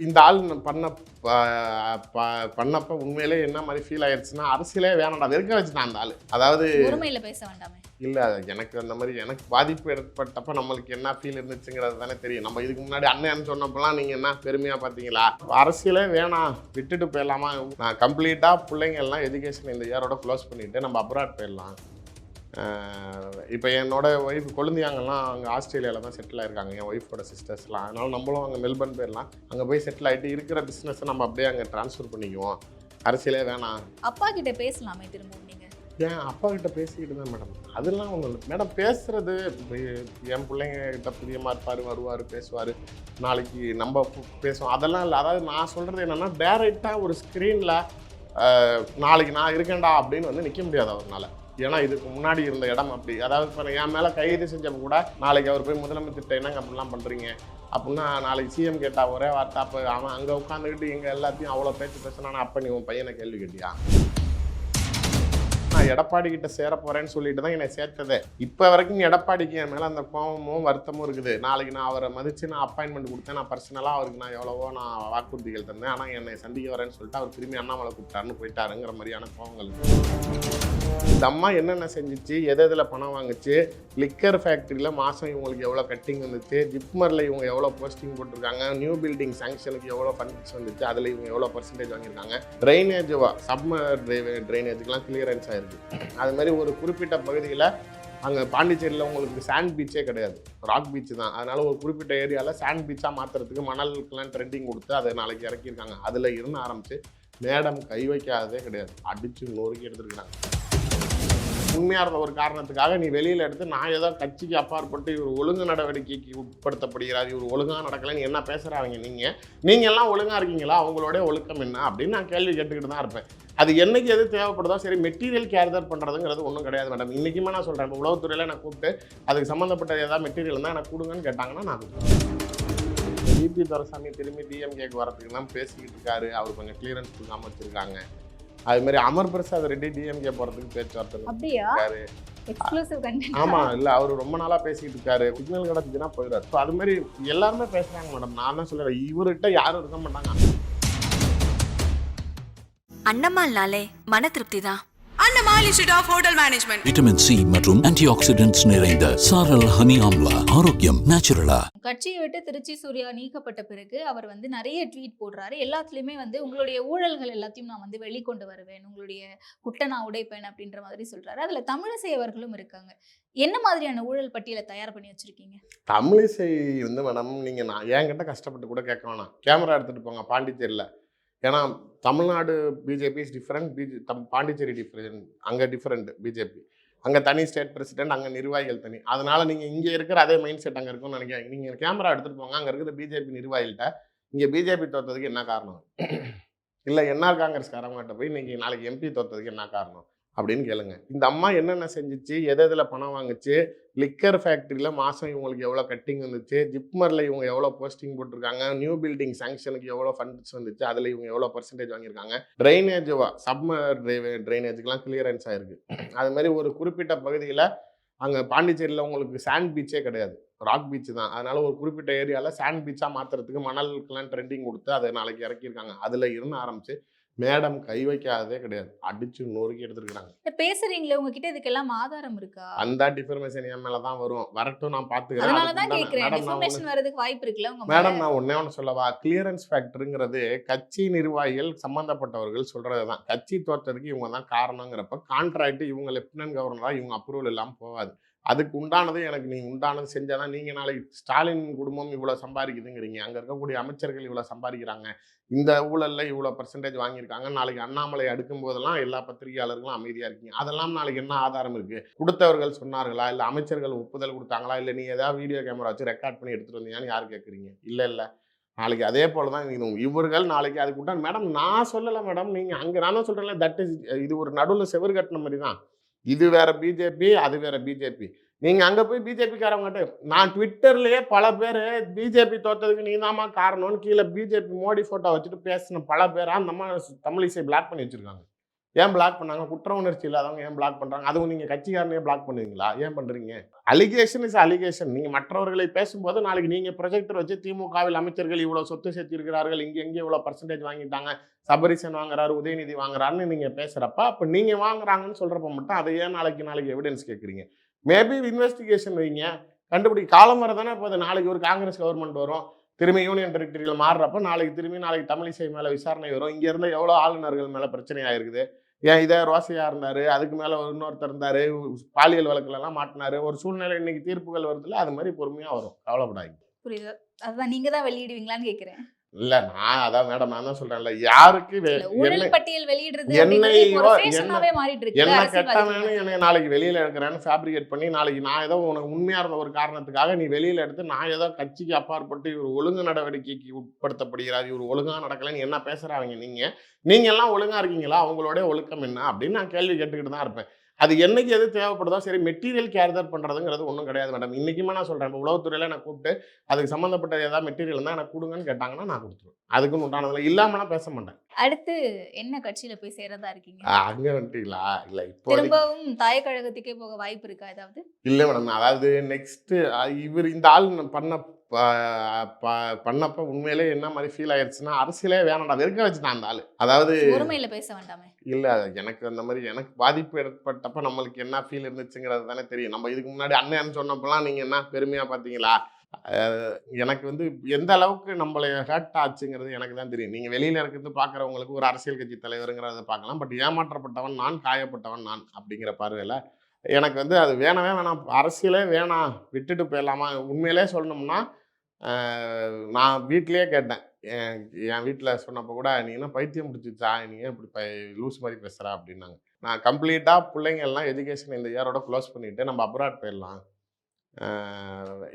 இந்த ஆள் பண்ண பண்ணப்ப உண்மையிலே என்ன மாதிரி ஃபீல் ஆயிடுச்சுன்னா அரசியலே வேணாம்டா வெறுக்க வச்சுட்டான் அந்த ஆள். அதாவது பேச வேண்டாமே. இல்ல எனக்கு அந்த மாதிரி எனக்கு பாதிப்பு ஏற்பட்டப்ப நம்மளுக்கு என்ன ஃபீல் இருந்துச்சுங்கிறது தானே தெரியும். நம்ம இதுக்கு முன்னாடி அண்ணன் சொன்னப்பெல்லாம் நீங்க என்ன பெருமையா பாத்தீங்களா? அரசியலே வேணாம் விட்டுட்டு போயிடலாமா? நான் கம்ப்ளீட்டா பிள்ளைங்க எல்லாம் எஜுகேஷன் இந்த இயரோட க்ளோஸ் பண்ணிட்டு நம்ம அப்ராட் போயிடலாம். இப்போ என்னோட ஒய்ஃப் கொழுந்தியாங்கெல்லாம் அங்கே ஆஸ்திரேலியாவில் தான் செட்டில் ஆயிருக்காங்க. என் ஒய்ஃபோட சிஸ்டர்ஸ்லாம் அதனால நம்மளும் அங்கே மெல்பர்ன் போயிடலாம் அங்கே போய் செட்டில் ஆகிட்டு இருக்கிற பிஸ்னஸை நம்ம அப்படியே அங்கே ட்ரான்ஸ்ஃபர் பண்ணிக்குவோம். அரசியலே வேணாம். அப்பா கிட்ட பேசலாமே திரும்பவும் நீங்க? ஏன்? அப்பா கிட்ட பேசிக்கிட்டு தான் மேடம் அதெல்லாம் ஒன்றும் இல்லை. மேடம் பேசுறது இப்ப என் பிள்ளைங்க கிட்ட பிரியமாக இருப்பார் வருவார் பேசுவார். நாளைக்கு நம்ம பேசுவோம். அதெல்லாம் இல்லை. அதாவது நான் சொல்கிறது என்னென்னா டேரெக்டாக ஒரு ஸ்க்ரீனில் நாளைக்கு நான் இருக்கேன்டா அப்படின்னு வந்து நிற்க முடியாது அவர்னால. ஏன்னா இதுக்கு முன்னாடி இருந்த இடம் அப்படி. அதாவது இப்போ என் மேலே கைது செஞ்சவங்க கூட நாளைக்கு அவர் போய் முதலமைச்சர்கிட்ட என்னங்க அப்படிலாம் பண்ணுறீங்க அப்படின்னா நாளைக்கு சிஎம் கேட்டால் ஒரே வார்த்தை அப்போ அவன் அங்கே உட்காந்துக்கிட்டு இங்கே எல்லாத்தையும் அவ்வளோ பேச்சு பேசினானா அப்போ நீ உன் பையனை கேள்வி கேட்டியா? நான் எடப்பாடி கிட்ட சேர போறேன்னு சொல்லிட்டு தான் என்னை சேர்த்ததே. இப்போ வரைக்கும் எடப்பாடிக்கு என் மேலே அந்த கோபமும் வருத்தமும் இருக்குது. நாளைக்கு நான் அவரை மதித்து நான் அப்பாயின்மெண்ட் கொடுத்தேன். நான் பர்சனலாக அவருக்கு நான் எவ்வளவோ நான் வாக்குறுதிகள் தந்தேன். ஆனால் என்னை சந்திக்க வரேன்னு சொல்லிட்டு அவர் திரும்பி அண்ணாமலை கூப்பிட்டாருன்னு போயிட்டாருங்கிற மாதிரியான கோபங்கள் இந்த அம்மா என்னென்ன செஞ்சுச்சு எதை எதில் பணம் வாங்குச்சு லிக்கர் ஃபேக்ட்ரியில் மாதம் இவங்களுக்கு எவ்வளோ கட்டிங் வந்துச்சு ஜிப்மரில் இவங்க எவ்வளோ போஸ்டிங் போட்டிருக்காங்க நியூ பில்டிங் சாங்ஷனுக்கு எவ்வளோ ஃபண்ட்ஸ் வந்துச்சு அதில் இவங்க எவ்வளோ பர்சன்டேஜ் வாங்கியிருக்காங்க. ட்ரைனேஜ் சப்மர் ட்ரைனேஜுக்கெலாம் கிளியரன்ஸ் ஆயிருக்கு. அது மாதிரி ஒரு குறிப்பிட்ட பகுதியில் அங்கே பாண்டிச்சேரியில் உங்களுக்கு சாண்ட் பீச்சே கிடையாது. ராக் பீச் தான். அதனால் ஒரு குறிப்பிட்ட ஏரியாவில் சாண்ட் பீச்சாக மாற்றுறதுக்கு மணலுக்கெல்லாம் ட்ரெண்டிங் கொடுத்து அதை நாளைக்கு இறக்கியிருக்காங்க. அதில் இருந்து ஆரம்பித்து மேடம் கை வைக்காததே கிடையாது. அடித்து நொறுக்கி எடுத்துருக்காங்க உண்மையாக இருந்த ஒரு காரணத்துக்காக நீ வெளியில் எடுத்து நான் ஏதோ கட்சிக்கு அப்பாற்பட்டு இவர் ஒழுங்கு நடவடிக்கைக்கு உட்படுத்தப்படுகிறார் இவர் ஒழுங்காக நடக்கலைன்னு என்ன பேசுகிறாங்க நீங்கள் நீங்கள் எல்லாம் ஒழுங்காக இருக்கீங்களா? அவங்களோட ஒழுக்கம் என்ன? அப்படின்னு நான் கேள்வி கேட்டுக்கிட்டு தான் இருப்பேன். அது என்னைக்கு எது தேவைப்படுதோ சரி மெட்டீரியல் கேர்தர் பண்ணுறதுங்கிறது ஒன்றும் கிடையாது மேடம் இன்றைக்குமே நான் சொல்கிறேன் இப்போ உளவுத்துறையில் நான் கூப்பிட்டு அதுக்கு சம்மந்தப்பட்ட ஏதாவது மெட்டீரியல் தான் எனக்கு கொடுங்கன்னு கேட்டாங்கன்னா நான் டிபி துரசாமி திரும்பி டிஎம்கேக்கு வரதுக்கு தான் பேசிக்கிட்டு இருக்காரு. அவர் கொஞ்சம் கிளியரன்ஸ் கொடுக்காமல் வச்சுருக்காங்க. அது மாதிரி அமர் பிரசாத் ரெட்டி டிஎம்கே போகிறதுக்கு பேச்சுவார்த்தை அப்படியா? ஆமா இல்ல அவர் ரொம்ப நாளா பேசிட்டு இருக்காரு. சிக்னல் கிடச்சுன்னா போயிடாரு ஸோ அது மாதிரி எல்லாருமே பேசுறாங்க மேடம் நான் தான் சொல்றேன். இவர்கிட்ட யாரும் இருக்க மாட்டாங்க. அண்ணம்மாள்னாலே மன திருப்தி தான். Annamal institute of hotel management vitamin C மற்றும் ஆன்டி ஆக்சிடென்ட்ஸ் நிறைந்த சாரல் ஹனி ஆம்லா ஆரோக்கியம் நேச்சுரலா கட்சியை விட்டு திருச்சி சூர்யா நீக்கப்பட்ட பிறகு அவர் வந்து நிறைய ட்வீட் போடுறாரு. எல்லாத்துலயுமே வந்து உங்களுடைய ஊழல்கள் எல்லாத்தையும் நான் வந்து வெளிக்கொண்டு வருவேன். உங்களுடைய குட்டை நான் உடைப்பேன் அப்படின்ற மாதிரி சொல்றாரு. அதுல தமிழிசை அவர்களும் இருக்காங்க. என்ன மாதிரியான ஊழல் பட்டியலை தயார் பண்ணி வச்சிருக்கீங்க? தமிழிசை வந்து மேடம் நீங்க நான் என்கிட்ட கஷ்டப்பட்டு கூட கேட்க வேணாம். கேமரா எடுத்துட்டு போங்க பாண்டிச்சேரியில். ஏன்னா Tamil Nadu BJP is different PJ தம் பாண்டிச்சேரி டிஃப்ரெண்ட் அங்கே டிஃப்ரெண்ட் பிஜேபி அங்கே தனி ஸ்டேட் பிரசிடென்ட் அங்கே நிர்வாகிகள் தனி. அதனால் நீங்கள் இங்கே இருக்கிற அதே மைண்ட் செட் அங்கே இருக்கும்னு நினைக்கிறேன் நீங்கள் கேமரா எடுத்துகிட்டு போங்க. அங்கே இருக்கிற பிஜேபி நிர்வாகிகள்கிட்ட இங்கே பிஜேபி தோத்ததுக்கு என்ன காரணம்? இல்லை என்ஆர் காங்கிரஸ்காரங்ககிட்ட போய் நீங்கள் நாளைக்கு எம்பி தோத்ததுக்கு என்ன காரணம்? அப்படின்னு கேளுங்க. இந்த அம்மா என்னென்ன செஞ்சுச்சு? எது எதில் பணம் வாங்குச்சு? லிக்கர் ஃபேக்ட்ரியில் மாதம் இவங்களுக்கு எவ்வளோ கட்டிங் வந்துச்சு ஜிப்மரில் இவங்க எவ்வளோ போஸ்டிங் போட்டிருக்காங்க நியூ பில்டிங் சாங்ஷனுக்கு எவ்வளோ ஃபண்ட்ஸ் வந்துச்சு அதில் இவங்க எவ்வளோ பர்சன்டேஜ் வாங்கியிருக்காங்க. ட்ரைனேஜ் சப்மர் ட்ரைனேஜுக்கெலாம் கிளியரன்ஸ் ஆயிருக்கு. அது மாதிரி ஒரு குறிப்பிட்ட பகுதியில் அங்கே பாண்டிச்சேரியில் உங்களுக்கு சாண்ட் பீச்சே கிடையாது. ராக் பீச் தான். அதனால ஒரு குறிப்பிட்ட ஏரியாவில் சாண்ட் பீச்சாக மாற்றுறதுக்கு மணலுக்கெல்லாம் ட்ரெண்டிங் கொடுத்து அதை நாளைக்கு இறக்கியிருக்காங்க. அதில் இருந்து ஆரம்பித்து மேடம் கை வைக்காததே கிடையாது. அடித்து நொறுக்கி எடுத்துருக்காங்க பேசுறீங்களே உங்ககிட்ட இதுக்கெல்லாம் ஆதாரம் இருக்கா? அந்த டிஃபர்மேஷன் என் மேல தான் வரும். வரட்டும் நான் பாத்துக்கிறேன். வாய்ப்பு இருக்குல்ல மேடம்? நான் ஒன்னே ஒன்று சொல்லவா? கிளியரன்ஸ் ஃபேக்டருங்கிறது கட்சி நிர்வாகிகள் சம்பந்தப்பட்டவர்கள் சொல்றது தான். கட்சி தோற்றதுக்கு இவங்க தான் காரணங்கிறப்ப கான்ட்ராக்ட் இவங்க லெப்டினன்ட் கவர்னரா இவங்க அப்ரூவல் இல்லாமல் போகாது. அதுக்கு உண்டானது எனக்கு நீ உண்டானது செஞ்சாதான் நீங்கள் நாளைக்கு ஸ்டாலின் குடும்பம் இவ்வளோ சம்பாதிக்குதுங்கிறீங்க. அங்கே இருக்கக்கூடிய அமைச்சர்கள் இவ்வளோ சம்பாதிக்கிறாங்க. இந்த ஊழலில் இவ்வளோ பர்சன்டேஜ் வாங்கியிருக்காங்க. நாளைக்கு அண்ணாமலை அடுக்கும் போதெல்லாம் எல்லா பத்திரிகையாளர்களும் அமைதியாக இருக்கீங்க. அதெல்லாம் நாளைக்கு என்ன ஆதாரம் இருக்குது கொடுத்தவர்கள் சொன்னார்களா? இல்லை அமைச்சர்கள் ஒப்புதல் கொடுத்தாங்களா? இல்லை நீ ஏதாவது வீடியோ கேமரா வச்சு ரெக்கார்ட் பண்ணி எடுத்துகிட்டு வந்தீங்கன்னு யார் கேட்குறீங்க இல்லை இல்லை. நாளைக்கு அதே போல தான் இதுவும் இவர்கள் நாளைக்கு அதுக்கு உண்டான மேடம் நான் சொல்லலை மேடம். நீங்கள் அங்கே நான் தான் தட் இஸ் இது ஒரு நடுவில் செவர் கட்டின மாதிரி தான் இது வேற பிஜேபி அது வேற பிஜேபி நீங்கள் அங்கே போய் பிஜேபிக்காரவங்ககிட்ட நான் ட்விட்டர்லேயே பல பேர் பிஜேபி தோற்றதுக்கு நீ தாம்மா காரணம்னு கீழே பிஜேபி மோடி ஃபோட்டோ வச்சுட்டு பேசின பல பேராக அந்த தமிழிசை பிளாக் பண்ணி வச்சிருக்காங்க. ஏன் பிளாக் பண்ணாங்க? குற்ற உணர்ச்சி இல்லாதவங்க ஏன் பிளாக் பண்ணுறாங்க அதுவும் நீங்கள் கட்சிக்காரனே பிளாக் பண்ணுவீங்களா? ஏன் பண்ணுறீங்க அலிகேஷன் இஸ் அலிகேஷன் நீங்கள் மற்றவர்களை பேசும்போது நாளைக்கு நீங்கள் ப்ரொஜெக்டர் வச்சு திமுகவில் அமைச்சர்கள் இவ்வளோ சொத்து சேர்த்திருக்கிறார்கள் இங்கே எங்கே இவ்வளோ பர்சன்டேஜ் வாங்கிட்டாங்க சபரிசன் வாங்குறாரு உதயநிதி வாங்குறாருன்னு நீங்கள் பேசுகிறப்ப அப்போ நீங்கள் வாங்குறாங்கன்னு சொல்கிறப்ப மட்டும் அதை ஏன் நாளைக்கு நாளைக்கு எவிடன்ஸ் கேட்குறீங்க மேபி இன்வெஸ்டிகேஷன் வைங்க. கண்டுபிடி காலம் வர தானே இப்போ நாளைக்கு ஒரு காங்கிரஸ் கவர்மெண்ட் வரும். திரும்பி யூனியன் டெரிட்டரியில் மாறுறப்ப நாளைக்கு திரும்பி நாளைக்கு தமிழிசை மேலே விசாரணை வரும். இங்கேருந்து எவ்வளோ ஆளுநர்கள் மேலே பிரச்சனை இருக்குது ஏன் இதே ரோசையா இருந்தாரு அதுக்கு மேலே இன்னொருத்தர் இருந்தாரு பாலியல் வழக்குல எல்லாம் மாட்டினாரு ஒரு சூழ்நிலை இன்னைக்கு தீர்ப்புகள் வருதுல்ல அது மாதிரி பொறுமையா வரும். கவலைப்படாதீங்க. புரியுது. அதுதான் நீங்கள் தான் வெளியிடுவீங்களான்னு கேட்குறேன் இல்ல நான் அதான் மேடம் நான் தான் சொல்றேன்ல யாருக்கு என்னையோ, என்ன- இருக்கு என்ன நாளைக்கு வெளியில எடுக்கிறேன்னு ஃபேப்ரிகேட் பண்ணி நாளைக்கு நான் ஏதோ உனக்கு உண்மையா இருந்த ஒரு காரணத்துக்காக நீ வெளியில எடுத்து நான் ஏதோ கட்சிக்கு அப்பாற்பட்டு இவர் ஒழுங்கு நடவடிக்கைக்கு உட்படுத்தப்படுகிறார் இவர் ஒழுங்கா நடக்கலைன்னு என்ன பேசுறாங்க நீங்க? நீங்க எல்லாம் ஒழுங்கா இருக்கீங்களா? அவங்களோட ஒழுக்கம் என்ன? அப்படின்னு நான் கேள்வி கேட்டுக்கிட்டு தான் இருப்பேன். அது என்னைக்கு எது தேவைப்படுதோ சரி மெட்டீரியல் கேர்தர் பண்றதுங்கிறது ஒன்றும் கிடையாது மேடம் இன்னைக்குமே நான் சொல்றேன் இப்போ உளவுத்துறையில நான் கூப்பிட்டு அதுக்கு சம்மந்தப்பட்ட ஏதாவது மெட்டீரியல் இருந்தால் எனக்கு கொடுங்கன்னு கேட்டாங்கன்னா நான் கொடுத்துருவேன். அதுக்குன்னு உண்டானதில்ல இல்லாமலாம் பேச மாட்டேன். அடுத்து என்ன கட்சியில போய் சேரதா இருக்கீங்க? அங்க வந்துட்டீங்களா? இல்ல இப்போ திரும்பவும் தாய கழகத்துக்கே போக வாய்ப்பு இருக்கா ஏதாவது? இல்லை மேடம் அதாவது நெக்ஸ்ட்டு இவர் இந்த ஆள் பண்ண பண்ணப்ப உண்மையிலே என்ன மாதிரி ஃபீல் ஆயிடுச்சுன்னா அரசியலே வேணாம்டா வெறுக்க வச்சுட்டான் அந்த ஆள். அதாவது பேச வேண்டாமே. இல்லை எனக்கு அந்த மாதிரி எனக்கு பாதிப்பு ஏற்பட்டப்ப நம்மளுக்கு என்ன ஃபீல் இருந்துச்சுங்கிறது தானே தெரியும். நம்ம இதுக்கு முன்னாடி அண்ணன் சொன்னப்பெல்லாம் நீங்கள் என்ன பெருமையாக பார்த்தீங்களா? எனக்கு வந்து எந்த அளவுக்கு நம்மளை ஹர்ட் ஆச்சுங்கிறது எனக்கு தான் தெரியும். நீங்கள் வெளியில் இருக்கிறது பார்க்குறவங்களுக்கு ஒரு அரசியல் கட்சி தலைவருங்கிறத பார்க்கலாம். பட் ஏமாற்றப்பட்டவன் நான் காயப்பட்டவன் நான் அப்படிங்கிற பார்வையில் எனக்கு வந்து அது வேணவே வேணாம். அரசியலே வேணாம். விட்டுட்டு போயிடலாமா? உண்மையிலே சொல்லணும்னா நான் வீட்டிலேயே கேட்டேன். என் என் வீட்டில் சொன்னப்போ கூட நீ என்ன பைத்தியம் பிடிச்சிச்சா நீ இப்படி ப லூஸ் மாதிரி பேசுகிற அப்படின்னாங்க. நான் கம்ப்ளீட்டாக பிள்ளைங்க எல்லாம் எஜுகேஷன் இந்த இயரோட க்ளோஸ் பண்ணிவிட்டு நம்ம அப்ராட் போயிடலாம்.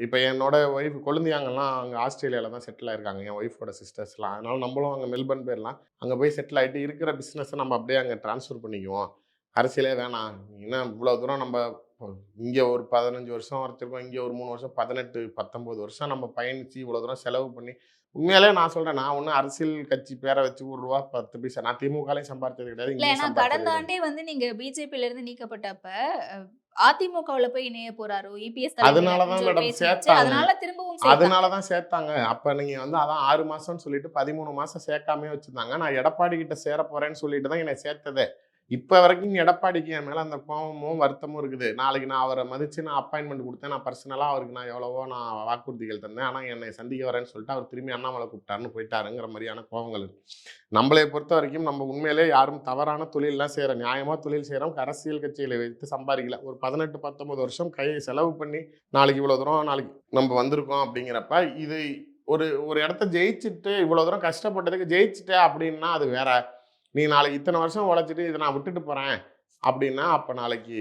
இப்போ என்னோட ஒய்ஃப் கொழுந்தியாங்கெல்லாம் அங்கே ஆஸ்திரேலியாவில் தான் செட்டில் ஆயிருக்காங்க. என் ஒய்ஃபோட சிஸ்டர்ஸ்லாம் அதனால நம்மளும் அங்கே மெல்பர்ன் போயிடலாம். அங்கே போய் செட்டில் ஆகிட்டு இருக்கிற பிஸ்னஸை நம்ம அப்படியே அங்கே ட்ரான்ஸ்ஃபர் பண்ணிக்குவோம். அரசியலே வேணாம். என்ன இவ்வளோ தூரம் நம்ம இங்கே ஒரு பதினஞ்சு வருஷம் வரைச்சிருக்கோம் இங்கே ஒரு மூணு வருஷம் பதினெட்டு பத்தொம்போது வருஷம் நம்ம பயணித்து இவ்வளோ தூரம் செலவு பண்ணி உண்மையாலே நான் சொல்கிறேன் நான் ஒன்றும் அரசியல் கட்சி பேரை வச்சு ஒரு ரூபா பத்து பைசா நான் திமுகலையும் சம்பாதிச்சது கிடையாது கடந்த. ஆண்டே வந்து நீங்க பிஜேபில இருந்து நீக்கப்பட்டப்ப அதிமுகவுல போய் இணைய போறாரோ இபிஎஸ் அதனாலதான் மேடம் சேர்த்தாங்க. அதனால திரும்பவும் சேர்த்தாங்க. அதனால தான் சேர்த்தாங்க அப்போ நீங்கள் வந்து அதான் ஆறு மாதம்னு சொல்லிட்டு பதிமூணு மாதம் சேர்க்காமே வச்சுருந்தாங்க நான் எடப்பாடி கிட்ட சேர போகிறேன்னு சொல்லிட்டு தான் என்னை சேர்த்ததே இப்போ வரைக்கும் எடப்பாடிக்கு என் மேலே அந்த கோபமும் வருத்தமும் இருக்குது. நாளைக்கு நான் அவரை மதித்து நான் அப்பாயின்மெண்ட் கொடுத்தேன். நான் பர்சனலாக அவருக்கு நான் எவ்வளவோ நான் வாக்குறுதிகள் தந்தேன். ஆனால் என்னை சந்திக்க வரேன்னு சொல்லிட்டு அவர் திரும்பி அண்ணாமலை கூப்பிட்டாருன்னு போயிட்டாருங்கிற மாதிரியான கோபங்கள் இருக்கு. நம்மளை பொறுத்த வரைக்கும் நம்ம உண்மையிலே யாரும் தவறான தொழிலெலாம் செய்கிற நியாயமாக தொழில் செய்கிறோம் அரசியல் கட்சிகளை வைத்து சம்பாதிக்கல. ஒரு பதினெட்டு பத்தொம்பது வருஷம் கையை செலவு பண்ணி நாளைக்கு இவ்வளோ தூரம் நாளைக்கு நம்ம வந்திருக்கோம் அப்படிங்கிறப்ப இது ஒரு ஒரு இடத்த ஜெயிச்சுட்டு இவ்வளோ தூரம் கஷ்டப்பட்டதுக்கு ஜெயிச்சுட்டேன் அப்படின்னா அது வேற நீ நாளைக்கு இத்தனை வருஷம் உழைச்சிட்டு இதை நான் விட்டுட்டு போகிறேன் அப்படின்னா அப்போ நாளைக்கு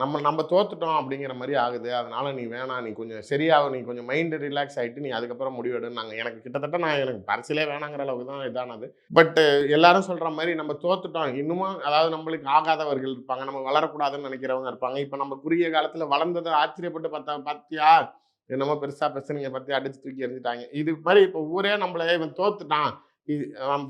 நம்ம நம்ம தோத்துட்டோம் அப்படிங்கிற மாதிரி ஆகுது. அதனால் நீ வேணாம் நீ கொஞ்சம் சரியாக நீ கொஞ்சம் மைண்டு ரிலாக்ஸ் ஆகிட்டு நீ அதுக்கப்புறம் முடிவெடுனாங்க எனக்கு கிட்டத்தட்ட நான் எனக்கு பரிசிலே வேணாங்கிற அளவுக்கு தான் இதானது. பட் எல்லாரும் சொல்கிற மாதிரி நம்ம தோத்துட்டோம். இன்னமும் அதாவது நம்மளுக்கு ஆகாதவர்கள் இருப்பாங்க. நம்ம வளரக்கூடாதுன்னு நினைக்கிறவங்க இருப்பாங்க. இப்போ நம்ம குறுகிய காலத்தில் வளர்ந்ததை ஆச்சரியப்பட்டு பார்த்தா பார்த்தியா என்னமோ பெருசாக பிரச்சனைங்க பற்றி அடிச்சு தூக்கி எறிஞ்சிட்டாங்க. இது மாதிரி இப்போ ஊரே நம்மளே இவன் தோத்துட்டான்.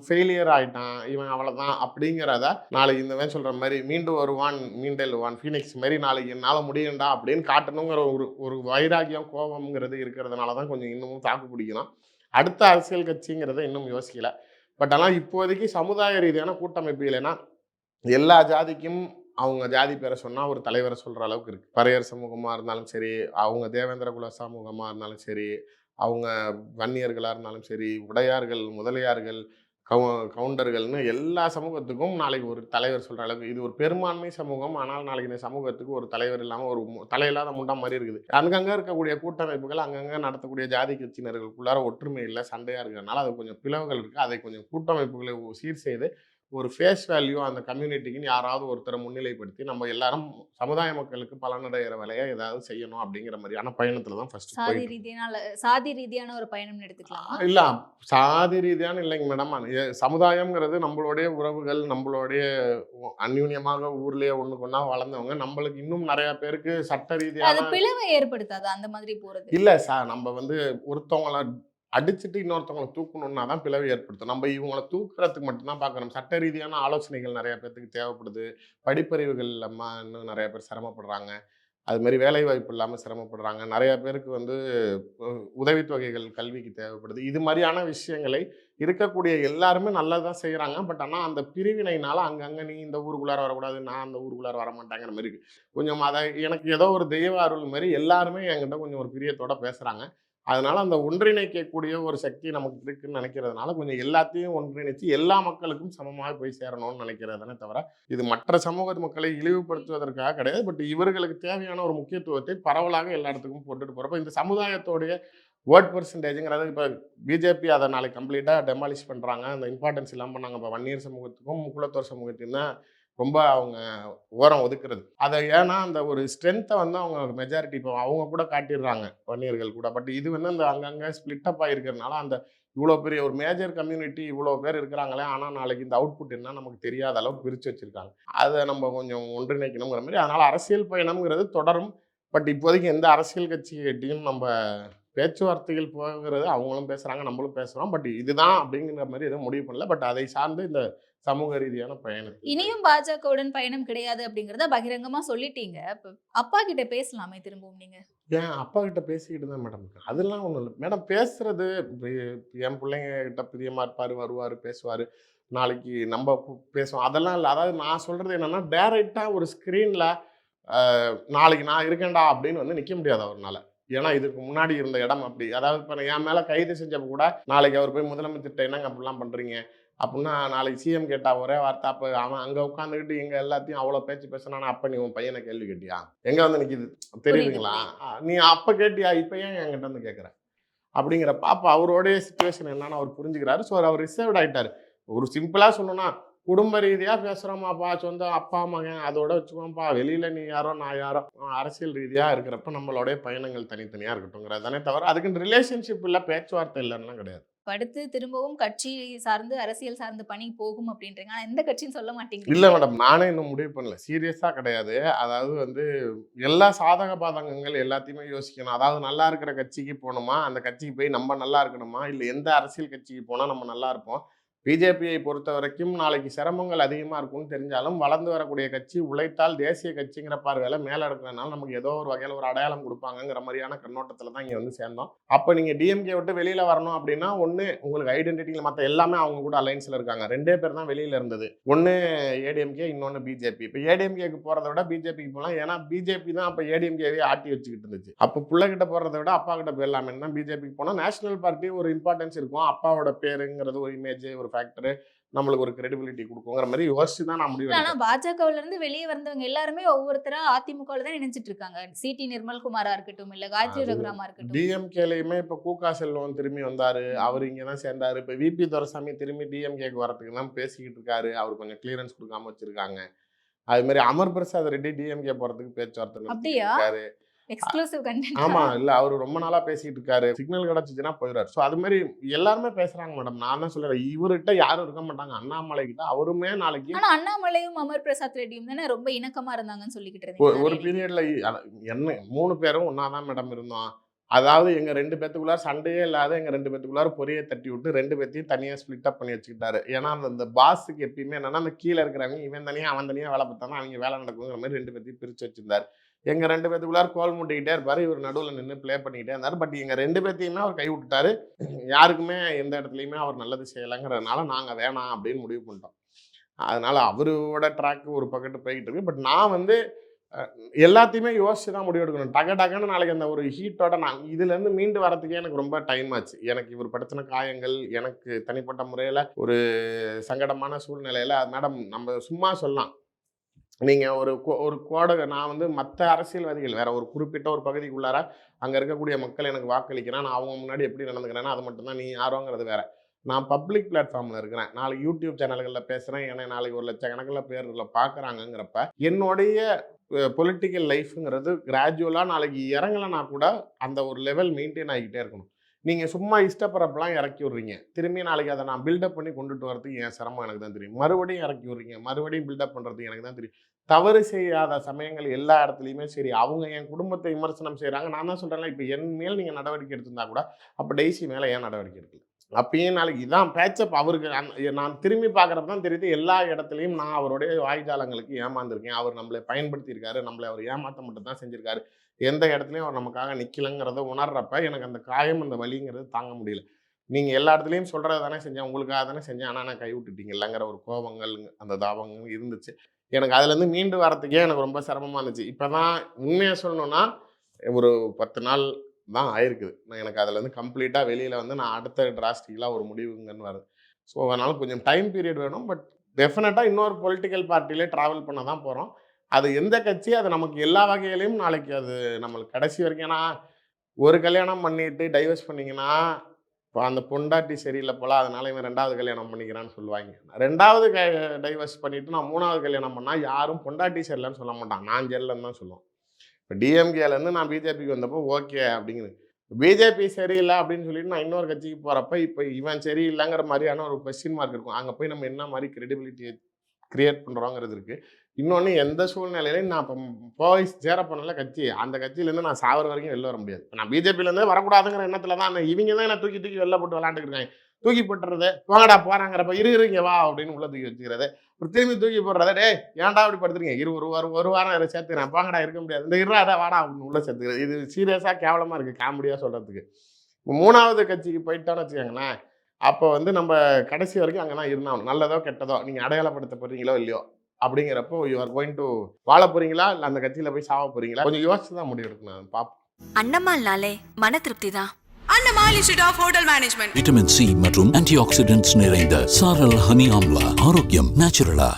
ஃபெயிலியர் ஆகிட்டான் இவன் அவ்வளோதான் அப்படிங்கிறத நாளைக்கு இந்த மாதிரி சொல்கிற மாதிரி மீண்டும் வருவான் மீண்டெழுவான் ஃபீனிக்ஸ் மாதிரி நாளைக்கு என்னால் முடியும்டா அப்படின்னு காட்டணுங்கிற ஒரு ஒரு வைராகியம் கோபம்ங்கிறது இருக்கிறதுனால தான் கொஞ்சம் இன்னமும் தாக்கு பிடிக்கணும். அடுத்த அரசியல் கட்சிங்கிறத இன்னும் யோசிக்கல. பட் ஆனால் இப்போதைக்கு சமுதாய ரீதியான கூட்டமைப்பு இல்லைன்னா எல்லா ஜாதிக்கும் அவங்க ஜாதி பேரை சொன்னால் ஒரு தலைவரை சொல்கிற அளவுக்கு இருக்குது பறையர் சமூகமாக இருந்தாலும் சரி அவங்க தேவேந்திர குல சமூகமாக இருந்தாலும் சரி அவங்க வன்னியர்களாக இருந்தாலும் சரி உடையார்கள் முதலியார்கள் கவு கவுண்டர்கள்னு எல்லா சமூகத்துக்கும் நாளைக்கு ஒரு தலைவர் சொல்கிற அளவுக்கு இது ஒரு பெரும்பான்மை சமூகம். ஆனால் நாளைக்கு இந்த சமூகத்துக்கு ஒரு தலைவர் இல்லாமல் ஒரு மு- தலையில்லாத முண்டா மாதிரி இருக்குது. அங்கங்கே இருக்கக்கூடிய கூட்டமைப்புகள் அங்கங்கே நடத்தக்கூடிய ஜாதி கட்சியினர்களுக்குள்ளார ஒற்றுமை இல்லை சண்டையாக இருக்கிறதுனால அது கொஞ்சம் பிளவுகள் இருக்குது அதை கொஞ்சம் கூட்டமைப்புகளை சீர் செய்து ஒரு ஃபேஸ் வேல்யூ அந்த கம்யூனிட்டிக்குன்னு யாராவது ஒருத்தரை முன்னிலைப்படுத்தி நம்ம எல்லாரும் சமுதாய மக்களுக்கு பலனடைகிற வேலையை ஏதாவது செய்யணும் அப்படிங்கிற மாதிரியான பயணத்தில் தான் ஃபர்ஸ்ட் சாதி ரீதியான சாதி ரீதியான ஒரு பயணம் எடுத்துக்கலாமா. இல்ல சாதி ரீதியான இல்லைங்க மேடம் சமுதாயம்ங்கிறது நம்மளுடைய உறவுகள் நம்மளுடைய அந்யூன்யமாக ஊர்லயே கொண்டா வளர்ந்தவங்க நம்மளுக்கு இன்னும் நிறைய பேருக்கு சட்ட அது ரீதியான பிளவை ஏற்படுத்தாது அந்த மாதிரி போறது? இல்ல சார் நம்ம வந்து ஒருத்தவங்கள அடிச்சுட்டு இன்னொருத்தவங்களை தூக்கணும்னா தான் பிளவு ஏற்படுத்தும் நம்ம இவங்களை தூக்குறதுக்கு மட்டும்தான் பார்க்கணும். சட்ட ரீதியான ஆலோசனைகள் நிறைய பேர்த்துக்கு தேவைப்படுது. படிப்பறிவுகள் இல்லாமல் இன்னும் நிறைய பேர் சிரமப்படுறாங்க. அது மாதிரி வேலை வாய்ப்பு இல்லாமல் சிரமப்படுறாங்க. நிறைய பேருக்கு வந்து உதவித்தொகைகள் கல்விக்கு தேவைப்படுது. இது மாதிரியான விஷயங்களை இருக்கக்கூடிய எல்லாருமே நல்லதாக செய்கிறாங்க பட் ஆனால் அந்த பிரிவினைனால அங்கங்கே நீ இந்த ஊருக்குள்ளார வரக்கூடாது நான் அந்த ஊருக்குள்ளார வர மாட்டேங்கிற மாதிரி இருக்கு. கொஞ்சம் அதை எனக்கு ஏதோ ஒரு தெய்வ அருள் மாதிரி எல்லாருமே என்கிட்ட கொஞ்சம் ஒரு பிரியத்தோட பேசுகிறாங்க அதனால் அந்த ஒன்றிணைக்கக்கூடிய ஒரு சக்தி நமக்கு இருக்குன்னு நினைக்கிறதுனால கொஞ்சம் எல்லாத்தையும் ஒன்றிணைச்சு எல்லா மக்களுக்கும் சமமாக போய் சேரணும்னு நினைக்கிறதுனே தவிர இது மற்ற சமூக மக்களை இழிவுபடுத்துவதற்காக கிடையாது. பட் இவர்களுக்கு தேவையான ஒரு முக்கியத்துவத்தை பரவலாக எல்லா இடத்துக்கும் போட்டுட்டு போகிறப்ப இந்த சமுதாயத்தோடைய ஓட் பர்சன்டேஜுங்கிறது இப்போ பிஜேபி அதை நாளைக்கு கம்ப்ளீட்டாக டெமாலிஷ் பண்ணுறாங்க அந்த இம்பார்ட்டன்ஸ் இல்லாமல் பண்ணாங்க. இப்போ வன்னியர் சமூகத்துக்கும் குலத்தோர் சமூகத்தையும் தான் ரொம்ப அவங்க ஓரம் ஒதுக்குறது. அதை ஏன்னா அந்த ஒரு ஸ்ட்ரென்த்தை வந்து அவங்க மெஜாரிட்டி இப்போ அவங்க கூட காட்டிடுறாங்க வன்னியர்கள் கூட. பட் இது வந்து அந்த அங்கங்கே ஸ்பிளிட்டப் ஆகிருக்கிறதுனால அந்த இவ்வளோ பெரிய ஒரு மேஜர் கம்யூனிட்டி இவ்வளோ பேர் இருக்கிறாங்களே ஆனால் நாளைக்கு இந்த அவுட்புட் என்ன நமக்கு தெரியாத அளவுக்கு பிரித்து வச்சுருக்காங்க. அதை நம்ம கொஞ்சம் ஒன்றிணைக்கணுங்கிற மாதிரி அதனால் அரசியல் பயணம்ங்கிறது தொடரும். பட் இப்போதைக்கு எந்த அரசியல் கட்சிகிட்டையும் நம்ம பேச்சுவார்த்தைகள் போகிறது அவங்களும் பேசுகிறாங்க நம்மளும் பேசுகிறோம் பட் இதுதான் அப்படிங்கிற மாதிரி எதுவும் முடிவு பண்ணல. பட் அதை சார்ந்து இந்த சமூக ரீதியான பயணம் இனியும் பாஜகவுடன் பயணம் கிடையாது அப்படிங்கறத பகிரங்கமா சொல்லிட்டீங்க. அப்பா கிட்ட பேசலாமே திரும்பவும் நீங்க. ஏன்? அப்பா கிட்ட பேசிக்கிட்டு தான் மேடம் அதெல்லாம் ஒன்றும் இல்லை. மேடம் பேசுறது என் பிள்ளைங்க கிட்ட பிரியமா இருப்பார் வருவார் பேசுவார். நாளைக்கு நம்ம பேசுவோம். அதெல்லாம் இல்லை. அதாவது நான் சொல்றது என்னன்னா டைரெக்டாக ஒரு ஸ்க்ரீனில் நாளைக்கு நான் இருக்கேன்டா அப்படின்னு வந்து நிற்க முடியாது அவர்னால. ஏன்னா இதுக்கு முன்னாடி இருந்த இடம் அப்படி. அதாவது இப்போ என் மேலே கைது செஞ்சப்ப கூட நாளைக்கு அவர் போய் முதலமைச்சர்கிட்ட என்னங்க அப்படிலாம் பண்ணுறீங்க அப்படின்னா நாளைக்கு சிஎம் கேட்டா ஒரே வார்த்தை அப்போ அவன் அங்கே உட்காந்துக்கிட்டு எங்க எல்லாத்தையும் அவ்வளோ பேச்சு பேசினானா அப்போ நீ உன் பையனை கேள்வி கேட்டியா? எங்கே வந்து நிற்கிது தெரியுதுங்களா? நீ அப்போ கேட்டியா? இப்போ ஏன் என்கிட்ட வந்து கேட்குற அப்படிங்கிற பாப்பா அவரோடைய சுச்சுவேஷன் என்னன்னு அவர் புரிஞ்சுக்கிறாரு. ஸோ அவர் ரிசர்வ்ட் ஆயிட்டாரு. ஒரு சிம்பிளாக சொல்லணும்னா குடும்ப ரீதியாக பேசுகிறோமாப்பா சொந்த அப்பா மகன் அதோட வச்சுக்கோப்பா வெளியில் நீ யாரோ நான் யாரோ அரசியல் ரீதியாக இருக்கிறப்ப நம்மளுடைய பயணங்கள் தனித்தனியாக இருக்கட்டுங்கிறது தானே தவிர அதுக்கு ரிலேஷன்ஷிப் இல்லை பேச்சுவார்த்தை இல்லைன்னா கிடையாது. அடுத்து திரும்பவும் கட்சி சார்ந்து அரசியல் சார்ந்து பணி போகும் அப்படின்றீங்க. ஆனால் எந்த கட்சின்னு சொல்ல மாட்டீங்க இல்லை மேடம் நானே இன்னும் முடிவு பண்ணல. சீரியஸாக கிடையாது. அதாவது வந்து எல்லா சாதக பாதகங்கள் எல்லாத்தையுமே யோசிக்கணும். அதாவது நல்லா இருக்கிற கட்சிக்கு போகணுமா? அந்த கட்சிக்கு போய் நம்ம நல்லா இருக்கணுமா? இல்லை எந்த அரசியல் கட்சிக்கு போனால் நம்ம நல்லா இருப்போம்? பிஜேபியை பொறுத்த வரைக்கும் நாளைக்கு சிரமங்கள் அதிகமாக இருக்கும்னு தெரிஞ்சாலும் வளர்ந்து வரக்கூடிய கட்சி உழைத்தால் தேசிய கட்சிங்கிற பார்வையில் மேலே இருக்கிறனால நமக்கு ஏதோ ஒரு வகையில் ஒரு அடையாளம் கொடுப்பாங்கங்கிற மாதிரியான கண்ணோட்டத்தில் தான் இங்கே வந்து சேர்ந்தோம். அப்போ நீங்கள் டிஎம்கே விட்டு வெளியில் வரணும் அப்படின்னா ஒன்று உங்களுக்கு ஐடென்டிட்டியில் மற்ற எல்லாமே அவங்க கூட அலைன்ஸில் இருக்காங்க. ரெண்டே பேர் தான் வெளியில் இருந்தது. ஒன்று ஏடிஎம்கே இன்னொன்று பிஜேபி இப்போ ஏடிஎம்கேக்கு போகிறத விட பிஜேபிக்கு போகலாம். ஏன்னா பிஜேபி தான் அப்போ ஏடிஎம்கேவே ஆட்டி வச்சுக்கிட்டு இருந்துச்சு. அப்போ பிள்ளைகிட்ட போகிறத விட அப்பா கிட்ட போயிடலாமே பிஜேபிக்கு போனால் நேஷனல் பார்ட்டி ஒரு இம்பார்ட்டன்ஸ் இருக்கும். அப்பாவோட பேருங்கிறது ஒரு இமேஜ் ஒரு ஃபேக்டரு நம்மளுக்கு ஒரு கிரெடிபிலிட்டி கொடுக்குங்கிற மாதிரி யோசிச்சு தான் நான் முடிவு ஆனா எடுத்தேன். பாஜகவுல இருந்து வெளியே வந்தவங்க எல்லாருமே ஒவ்வொருத்தரா அதிமுகவுல தான் நினைச்சிட்டு இருக்காங்க சிடி நிர்மல்குமாரா இருக்கட்டும் இல்ல காயத்ரி ரகுராமா இருக்கட்டும். டிஎம்கேலையுமே இப்போ கூகா செல்வம் திரும்பி வந்தாரு. அவர் இங்கே தான் சேர்ந்தாரு. இப்போ விபி துரைசாமி திரும்பி டிஎம்கேக்கு வரதுக்கு தான் பேசிக்கிட்டு இருக்காரு. அவர் கொஞ்சம் கிளியரன்ஸ் கொடுக்காம வச்சிருக்காங்க. அது மாதிரி அமர் பிரசாத் ரெட்டி டிஎம்கே போறதுக்கு பேச்சுவார்த்தை அப்படியா? எக்ஸ்க்ளூசிவ் கண்டென்ட் ஆமா இல்ல அவர் ரொம்ப நாளா பேசிக்கிட்டு இருக்காரு சிக்னல் கிடைச்சிச்சுன்னா போயிடுறாரு. ஸோ அது மாதிரி எல்லாருமே பேசுறாங்க மேடம் நான் தான் சொல்றேன் இவர்கிட்ட யாரும் இருக்க மாட்டாங்க. அண்ணாமலை கிட்ட அவருமே நாளைக்கு ஆனா அண்ணாமலையும் அமர் பிரசாத் ரெட்டியும் தானே ரொம்ப இணக்கமா இருந்தாங்கன்னு சொல்லிக்கிட்டு இருந்தீங்க. ஒரு பீரியட்ல என்ன மூணு பேரும் ஒன்னா தான் மேடம் இருந்தோம். அதாவது எங்க ரெண்டு பேத்துக்குள்ளார சண்டையே இல்லாத எங்க ரெண்டு பேத்துக்குள்ளார பொரியை தட்டி விட்டு ரெண்டு பேத்தையும் தனியா ஸ்பிளிட் அப் பண்ணி வச்சுக்கிட்டாரு. ஏன்னா அந்த இந்த பாஸுக்கு எப்பயுமே என்னன்னா அந்த கீழே இருக்கிறவங்க இவன் தனியா அவன் தனியா வேலை பார்த்தாங்க அவங்க வேலை நடக்குங்கிற மாதிரி ரெண்டு பேத்தையும் பிரிச்சு வச்சிருந்தாரு. எங்கள் ரெண்டு பேத்துக்குள்ளார் கோல் முட்டிக்கிட்டே இருப்பார். இவர் நடுவில் நின்று ப்ளே பண்ணிக்கிட்டே இருந்தார். பட் எங்கள் ரெண்டு பேர்த்தையுமே அவர் கை விட்டுட்டாரு. யாருக்குமே எந்த இடத்துலையுமே அவர் நல்லது செய்யலைங்கிறதுனால நாங்கள் வேணாம் அப்படின்னு முடிவு பண்ணிட்டோம். அதனால் அவரோட ட்ராக்கு ஒரு பக்கத்து போய்கிட்டு இருக்கு. பட் நான் வந்து எல்லாத்தையுமே யோசிச்சு தான் முடிவு எடுக்கணும். டக டக்குன்னு நாளைக்கு அந்த ஒரு ஹீட்டோட நான் இதுலேருந்து மீண்டு வரதுக்கே எனக்கு ரொம்ப டைம் ஆச்சு. எனக்கு இவர் படுத்தின காயங்கள் எனக்கு தனிப்பட்ட முறையில் ஒரு சங்கடமான சூழ்நிலையில் மேடம் நம்ம சும்மா சொல்லலாம். நீங்கள் ஒரு கோ- ஒரு கோடகை நான் வந்து மற்ற அரசியல்வாதிகள் வேறு ஒரு குறிப்பிட்ட ஒரு பகுதிக்குள்ளார அங்கே இருக்கக்கூடிய மக்கள் எனக்கு வாக்களிக்கிறேன் நான் அவங்க முன்னாடி எப்படி நடந்துக்கிறேன்னா அது மட்டும்தான். நீ யாரோங்கிறது வேறு. நான் பப்ளிக் பிளாட்ஃபார்மில் இருக்கிறேன். நாளைக்கு யூடியூப் சேனல்களில் பேசுகிறேன் ஏன்னா நாளைக்கு ஒரு லட்சக்கணக்கில் பேர் இதில் பார்க்குறாங்கங்கிறப்ப என்னுடைய பொலிட்டிக்கல் லைஃப்ங்கிறது கிராஜுவலாக நாளைக்கு இறங்கலைனா கூட அந்த ஒரு லெவல் மெயின்டைன் ஆகிக்கிட்டே இருக்கணும். நீங்கள் சும்மா இஷ்டப்படுறப்பெல்லாம் இறக்கி விட்றீங்க. திரும்பி நாளைக்கு அதை நான் பில்டப் பண்ணி கொண்டுட்டு வரதுக்கு என் சிரமம் எனக்கு தான் தெரியும். மறுபடியும் இறக்கி விட்றீங்க. மறுபடியும் பில்டப் பண்ணுறதுக்கு எனக்கு தான் தெரியும். தவறு செய்யாத சமயங்கள் எல்லா இடத்துலையுமே சரி அவங்க என் குடும்பத்தை விமர்சனம் செய்கிறாங்க நான் தான் சொல்கிறேன்ல இப்போ என் மேல் நீங்கள் நடவடிக்கை எடுத்திருந்தா கூட அப்போ டெய்ஸி மேலே ஏன் நடவடிக்கை எடுக்கல? அப்பயும் நாளைக்கு இதான் பேச்சப் அவருக்கு நான் திரும்பி பார்க்குறப்ப தான் தெரியுது. எல்லா இடத்துலையும் நான் அவருடைய வாய்ஜாலங்களுக்கு ஏமாந்துருக்கேன். அவர் நம்மளை பயன்படுத்தியிருக்காரு நம்மளை அவர் ஏமாற்ற மட்டும் தான் செஞ்சிருக்காரு. எந்த இடத்துலையும் அவர் நமக்காக நிற்கலங்கிறத உணர்றப்ப எனக்கு அந்த காயம் அந்த வலிங்கிறது தாங்க முடியல. நீங்கள் எல்லா இடத்துலையும் சொல்கிறத தானே செஞ்சேன். உங்களுக்காக தானே செஞ்சேன். ஆனால் நான் கைவிட்டுட்டீங்கல்லங்கிற ஒரு கோபங்கள் அந்த தாபங்கள் இருந்துச்சு. எனக்கு அதுலேருந்து மீண்டு வரத்துக்கே எனக்கு ரொம்ப சிரமமாக இருந்துச்சு. இப்போ தான் உண்மையாக சொல்லணும்னா ஒரு பத்து நாள் தான் ஆயிருக்குது. நான் எனக்கு அதுலேருந்து கம்ப்ளீட்டாக வெளியில் வந்து நான் அடுத்த டிராஸ்டிக்கலாக ஒரு முடிவுங்கன்னு வருது. ஸோ அதனால் கொஞ்சம் டைம் பீரியட் வேணும். பட் டெஃபினட்டாக இன்னொரு பொலிட்டிக்கல் பார்ட்டிலே ட்ராவல் பண்ண தான் போகிறோம் அது எந்த கட்சி அது நமக்கு எல்லா வகையிலையும் நாளைக்கு அது நம்மளுக்கு கடைசி வரைக்கும். ஏன்னா ஒரு கல்யாணம் பண்ணிட்டு டைவர்ஸ் பண்ணிங்கன்னா இப்போ அந்த பொண்டாட்டி சரியில்லை போல அதனால இவன் ரெண்டாவது கல்யாணம் பண்ணிக்கிறான்னு சொல்லுவாங்க. ரெண்டாவது க டைவர்ஸ் பண்ணிட்டு நான் மூணாவது கல்யாணம் பண்ணால் யாரும் பொண்டாட்டி சரியில்லைன்னு சொல்ல மாட்டான். நான் சரியில்லைன்னு தான் சொல்லுவோம் இப்போ டிஎம்கேலேருந்து நான் பிஜேபிக்கு வந்தப்போ ஓகே அப்படிங்கிறது பிஜேபி சரியில்லை அப்படின்னு சொல்லிட்டு நான் இன்னொரு கட்சிக்கு போகிறப்ப இப்போ இவன் சரியில்லைங்கிற மாதிரியான ஒரு கொஸ்டின் மார்க் இருக்கும். அங்கே போய் நம்ம என்ன மாதிரி கிரெடிபிலிட்டியை கிரியேட் பண்ணுறோங்கிறது இருக்குது இன்னொன்று எந்த சூழ்நிலையிலையும் நான் இப்போ போய் சேர பண்ணல கட்சி அந்த கட்சியிலேருந்து நான் சாவர வரைக்கும் வெளில வர முடியாது. நான் பிஜேபியிலேருந்து வரக்கூடாதுங்கிற எண்ணத்தில் தான் நான் இவங்க தான் என்ன தூக்கி தூக்கி வெளில போட்டு விளாண்டுட்டு இருக்காங்க. தூக்கி போட்டுறது போங்கடா போகிறாங்கிறப்ப இரு இருங்க வா அப்படின்னு உள்ள தூக்கி வச்சுக்கிறது. அப்புறம் திரும்பி தூக்கி போடுறத டே ஏன்டா அப்படி படுத்துருங்க இரு ஒரு வாரம் ஒரு வாரம் இதை சேர்த்துக்கிறேன் போங்கடா இருக்க முடியாது. இந்த இருடா வாடா அப்படின்னு உள்ள சேர்த்துக்கிறது. இது சீரியஸாக கேவலமாக இருக்குது காமெடியாக சொல்கிறதுக்கு மூணாவது கட்சிக்கு போயிட்டோன்னு வச்சுக்கோங்களேன் அப்போ வந்து நம்ம கடைசி வரைக்கும் அங்கே தான் இருந்தாலும் நல்லதோ கெட்டதோ நீங்கள் அடையாளப்படுத்த போகிறீங்களோ இல்லையோ அப்படிங்கிறப்போ யூ ஆர் கோயிங் டு வாழ போறீங்களா? இல்லை அந்த கட்சியில் போய் சாவ போறீங்களா? கொஞ்சம் யோசிச்சு தான் முடிவு எடுக்கணும். பாப்போம் அண்ணம்மாள்னாலே மன திருப்தி தான் Annamal of hotel management vitamin C மற்றும் ஆன்டி ஆக்சிடென்ட்ஸ் நிறைந்த சாரல் ஹனி ஆம்லா. ஆரோக்கியம் நேச்சுரலா